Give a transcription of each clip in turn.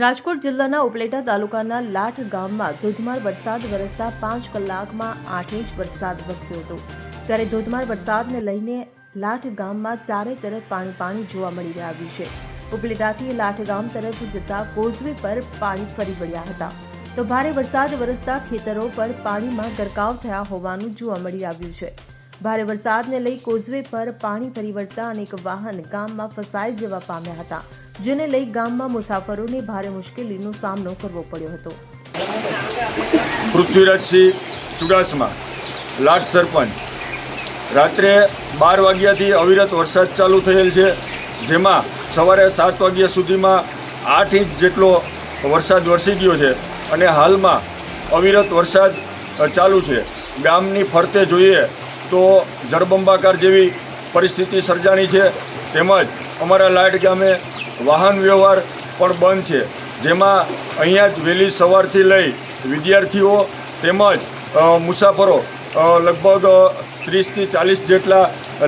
રાજકોટ જિલ્લાના ઉપલેટા તાલુકાના લાઠ ગામમાં ધોધમાર વરસાદ વરસતા પાંચ કલાકમાં આઠ ઇંચ વરસાદ વરસ્યો હતો. ત્યારે ધોધમાર વરસાદને લઈને લાઠ ગામમાં ચારે તરફ પાણી પાણી જોવા મળી આવ્યું છે. ઉપલેટાથી લાઠ ગામ તરફ જતા કોઝવે પર પાણી ફરી વળ્યા હતા. તો ભારે વરસાદ વરસતા ખેતરો પર પાણીમાં ગરકાવ થયા હોવાનું જોવા મળી આવ્યું છે. ભારે વરસાદને લઈ કોઝવે પર પાણી ફરી વળતા અનેક વાહન ગામમાં ફસાઈ જવા પામ્યા હતા, જેને લઈ ગામમાં મુસાફરોને ભારે મુશ્કેલીનો સામનો કરવો પડ્યો હતો. પૃથ્વીરાજસિંહ ચુડાસમા, લાટ સરપંચ. રાત્રે બાર વાગ્યાથી અવિરત વરસાદ ચાલુ થયેલ છે, જેમાં સવારે સાત વાગ્યા સુધીમાં આઠ ઇંચ જેટલો વરસાદ વરસી ગયો છે અને હાલમાં અવિરત વરસાદ ચાલુ છે. ગામની ફરતે જોઈએ તો જળબંબાકાર જેવી પરિસ્થિતિ સર્જાણી છે. તેમજ અમારા લાઇટ ગામે વાહન વ્યવહાર પણ બંધ છે. જેમાં અહીંયા જ વહેલી સવારથી લઈ વિદ્યાર્થીઓ તેમજ મુસાફરો લગભગ ત્રીસથી ચાલીસ જેટલા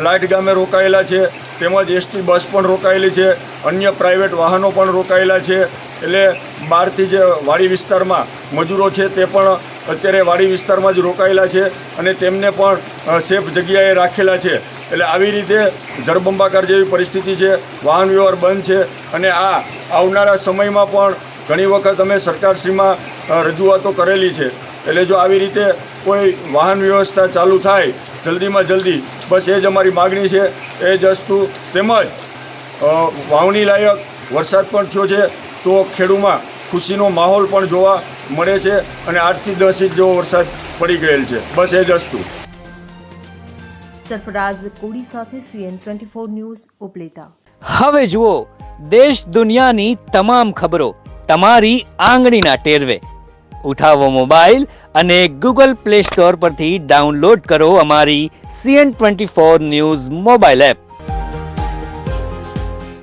લાઇટ ગામે રોકાયેલા છે. તેમજ એસટી બસ પણ રોકાયેલી છે. અન્ય પ્રાઇવેટ વાહનો પણ રોકાયેલા છે. એટલે બહારથી જે વાડી વિસ્તારમાં મજૂરો છે તે પણ અત્યારે વાડી વિસ્તારમાં જ રોકાયેલા છે અને તેમને પણ સેફ જગ્યાએ રાખેલા છે. એટલે આવી રીતે જળબંબાકાર જેવી પરિસ્થિતિ છે, વાહન વ્યવહાર બંધ છે અને આ આવનારા સમયમાં પણ ઘણી વખત અમે સરકારશ્રીમાં રજૂઆતો કરેલી છે. એટલે જો આવી રીતે કોઈ વાહન વ્યવસ્થા ચાલુ થાય, જલ્દીમાં જલ્દી, બસ એ જ અમારી માગણી છે, એ જ વસ્તુ. તેમજ વાવણી લાયક વરસાદ પણ થયો છે તો ખેડૂમાં ખુશીનો માહોલ પણ જોવા મળે છે અને આઠથી દસ ઇંચ જેવો વરસાદ પડી ગયેલ છે. બસ એ જ વસ્તુ. સરફરાઝ કોડી સાથે CN twenty four news Upleta. હવે જુઓ દેશ દુનિયાની તમામ ખબરો તમારી આંગળીના ટેરવે. ઉઠાવો મોબાઈલ અને ગૂગલ પ્લે સ્ટોર પરથી ડાઉનલોડ કરો અમારી CN twenty four news mobile app.